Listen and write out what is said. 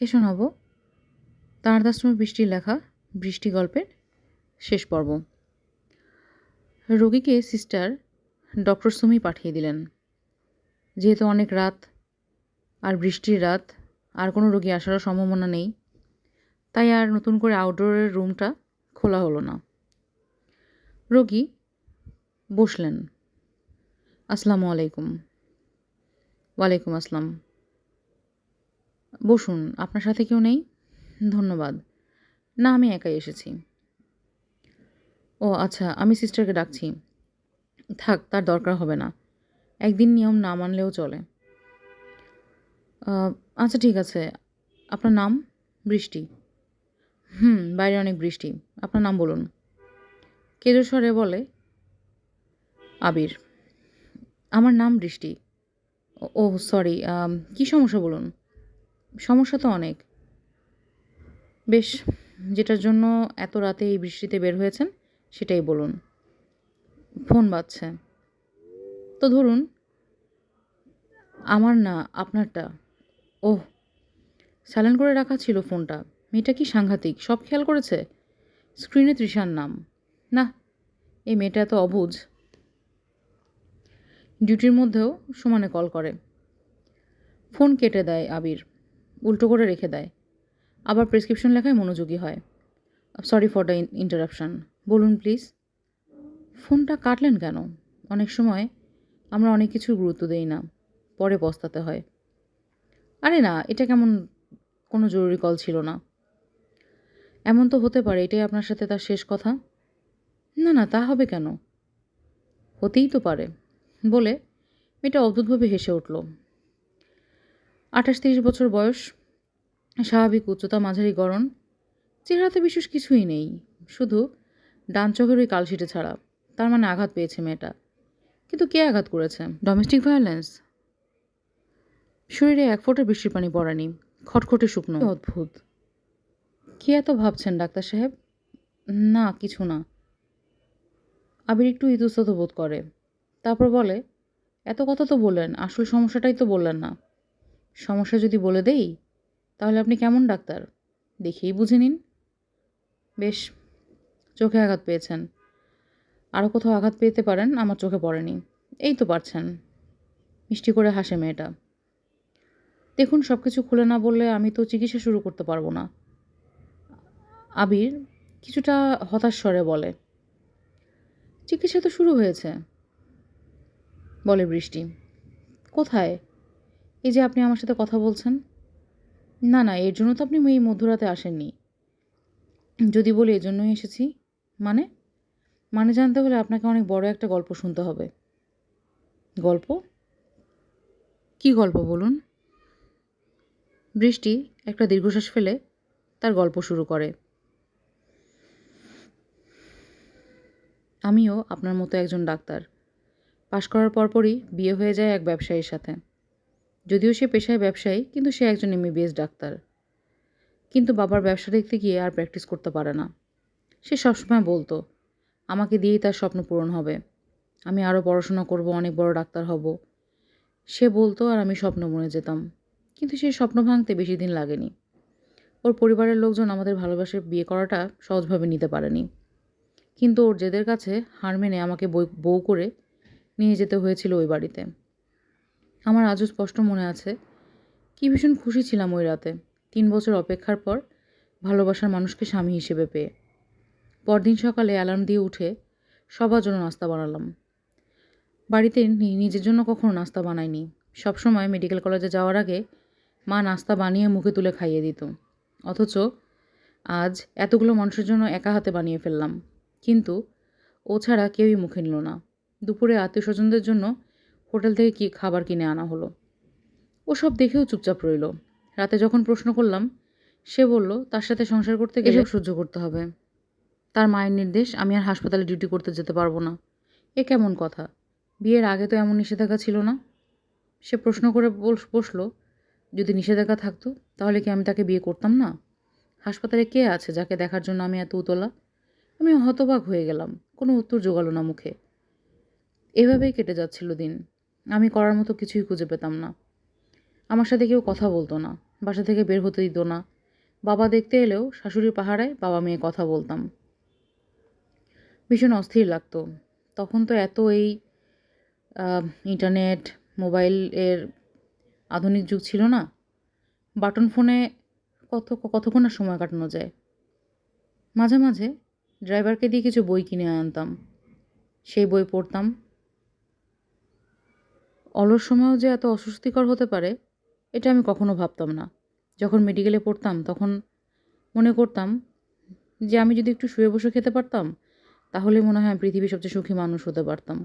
এ শোনাব তাঁর দাশ্রমে বৃষ্টির লেখা, বৃষ্টি গল্পের শেষ পর্ব। রোগীকে সিস্টার ডক্টর সুমি পাঠিয়ে দিলেন। যেহেতু অনেক রাত আর বৃষ্টির রাত, আর কোনো রোগী আসারও সম্ভাবনা নেই, তাই আর নতুন করে আউটডোরের রুমটা খোলা হলো না। রোগী বসলেন। আসসালামু আলাইকুম। ওয়ালাইকুম আসসালাম। বসুন, আপনার সাথে কেউ নেই? ধন্যবাদ। না, আমি একাই এসেছি। ও আচ্ছা আমি সিস্টারকে ডাকছি। থাক, তার দরকার হবে না। একদিন নিয়ম না মানলেও চলে। আচ্ছা ঠিক আছে। আপনার নাম? বৃষ্টি। হুম, বাইরে অনেক বৃষ্টি। আপনার নাম বলুন। কেজো বলে, আবির। আমার নাম বৃষ্টি। ও সরি কী সমস্যা বলুন? সমস্যা তো অনেক। বেশ, যেটার জন্য এত রাতে এই বৃষ্টিতে বের হয়েছেন, সেটাই বলুন। ফোন বাজছে। তো ধরুন, আমার না, আপনারটা, ওহ সাইলেন্ট করে রাখা ছিল ফোনটা। মেয়েটা কি সাংঘাতিক, সব খেয়াল করেছে? স্ক্রিনে তৃষার নাম। না, এই মেয়েটা এত অবুঝ ডিউটির মধ্যেও সমানে কল করে। ফোন কেটে দেয় আবির। উল্টো করে রেখে দেয়। আবার প্রেসক্রিপশন লেখায় মনোযোগী হয়। সরি ফর দ্য ইন্টারাপশান বলুন প্লিজ ফোনটা কাটলেন কেন? অনেক সময় আমরা অনেক কিছুর গুরুত্ব দেই না। পরে পস্তাতে হয়। আরে না, এটা কেমন কোনো জরুরি কল ছিল না। এমন তো হতে পারে, এটাই আপনার সাথে তার শেষ কথা। না না, তা হবে কেন? হতেই তো পারে। বলে মেয়েটা অদ্ভুতভাবে হেসে উঠল। আঠাশ তিরিশ বছর বয়স, স্বাভাবিক উচ্চতা, মাঝারি গড়ন, চেহারাতে বিশেষ কিছুই নেই। শুধু ডান চোখের ওই কালশিটে ছাড়া তার মানে আঘাত পেয়েছে মেয়েটা। কিন্তু কে আঘাত করেছে? ডোমেস্টিক ভায়োলেন্স শরীরে এক ফোঁটা বৃষ্টির পানি পড়েনি, খটখটে শুকনো। অদ্ভুত। কি এত ভাবছেন, ডাক্তার সাহেব? না, কিছু না। আবির একটু ইতস্তত বোধ করে। তারপর বলে, এত কথা তো বললেন, আসল সমস্যাটাই তো বললেন না। সমস্যা যদি বলে দেই, তাহলে আপনি কেমন ডাক্তার? দেখেই বুঝে নিন। বেশ, চোখে আঘাত পেয়েছেন। আরও কোথাও আঘাত পেতে পারেন, আমার চোখে পড়েনি। এই তো পারছেন। মিষ্টি করে হাসে মেয়েটা। দেখুন সব কিছু খুলে না বললে আমি তো চিকিৎসা শুরু করতে পারব না। আবির কিছুটা হতাশ স্বরে বলে, চিকিৎসা তো শুরু হয়েছে। বলে বৃষ্টি, কোথায়? এই যে আপনি আমার সাথে কথা বলছেন, না না, এর জন্য তো আপনি এই মধ্যরাতে আসেননি। যদি বলি এর জন্যই এসেছি মানে? মানে জানতে হলে আপনাকে অনেক বড় একটা গল্প শুনতে হবে। গল্প? কি গল্প বলুন? বৃষ্টি একটা দীর্ঘশ্বাস ফেলে তার গল্প শুরু করে। আমিও আপনার মতো একজন ডাক্তার। পাশ করার পরপরই বিয়ে হয়ে যায় এক ব্যবসায়ীর সাথে। যদিও সে পেশায় ব্যবসায়ী, কিন্তু সে একজন এমবিবিএস ডাক্তার। কিন্তু বাবার ব্যবসা দেখতে গিয়ে আর প্র্যাকটিস করতে পারে না। সে সবসময় বলতো, আমাকে দিয়েই তার স্বপ্ন পূরণ হবে। আমি আরও পড়াশোনা করব, অনেক বড় ডাক্তার হব। সে বলতো, আর আমি স্বপ্ন মনে যেতাম। কিন্তু সে স্বপ্ন ভাঙতে বেশি দিন লাগেনি। ওর পরিবারের লোকজন আমাদের ভালোবাসে বিয়ে করাটা সহজভাবে নিতে পারেনি। কিন্তু ওর জেদের কাছে হার মেনে আমাকে বউ করে নিয়ে যেতে হয়েছিল ওই বাড়িতে। আমার আজও স্পষ্ট মনে আছে। কি ভীষণ খুশি ছিলাম ওই রাতে। তিন বছর অপেক্ষার পর ভালোবাসার মানুষকে স্বামী হিসেবে পেয়ে। পরদিন সকালে অ্যালার্ম দিয়ে উঠে সবার জন্য নাস্তা বানালাম। বাড়িতে নিজের জন্য কখনো নাস্তা বানাইনি। সবসময় মেডিকেল কলেজে যাওয়ার আগে মা নাস্তা বানিয়ে মুখে তুলে খাইয়ে দিত। অথচ আজ এতগুলো মানুষের জন্য একা হাতে বানিয়ে ফেললাম। কিন্তু ও ছাড়া কেউই মুখে নিল না। দুপুরে আত্মীয় স্বজনদের জন্য হোটেল থেকে কি খাবার কিনে আনা হলো? ও সব দেখেও চুপচাপ রইল। রাতে যখন প্রশ্ন করলাম সে বলল তার সাথে সংসার করতে গেলে সহ্য করতে হবে। তার মায়ের নির্দেশ আমি আর হাসপাতালে ডিউটি করতে যেতে পারব না। এ কেমন কথা? বিয়ের আগে তো এমন নিষেধাজ্ঞা ছিল না? সে প্রশ্ন করে বস- বসল যদি নিষেধাজ্ঞা থাকতো তাহলে কি আমি তাকে বিয়ে করতাম না? হাসপাতালে কে আছে যাকে দেখার জন্য আমি এত উতলা? আমি হতবাক হয়ে গেলাম কোনো উত্তর জোগালো না মুখে। এভাবেই কেটে যাচ্ছিল দিন। আমি করার মতো কিছুই খুঁজে পেতাম না। আমার সাথে কেউ কথা বলতো না, বাসা থেকে বের হতে দিত না। বাবা দেখতে এলেও শাশুড়ির পাহারায় বাবা মেয়ে কথা বলতাম। ভীষণ অস্থির লাগতো। তখন তো এত এই ইন্টারনেট মোবাইল এর আধুনিক যুগ ছিল না। বাটন ফোনে কত, কতক্ষণ আর সময় কাটানো যায়? মাঝে মাঝে ড্রাইভারকে দিয়ে কিছু বই কিনে আনতাম। সেই বই পড়তাম। অলস সময়ও যে এত অস্বস্তিকর হতে পারে, এটা আমি কখনো ভাবতাম না। যখন মেডিকেলে পড়তাম, তখন মনে করতাম যে আমি যদি একটু শুয়ে বসে খেতে পারতাম, তাহলে মনে হয় আমি পৃথিবীর সবচেয়ে সুখী মানুষ হতে পারতাম।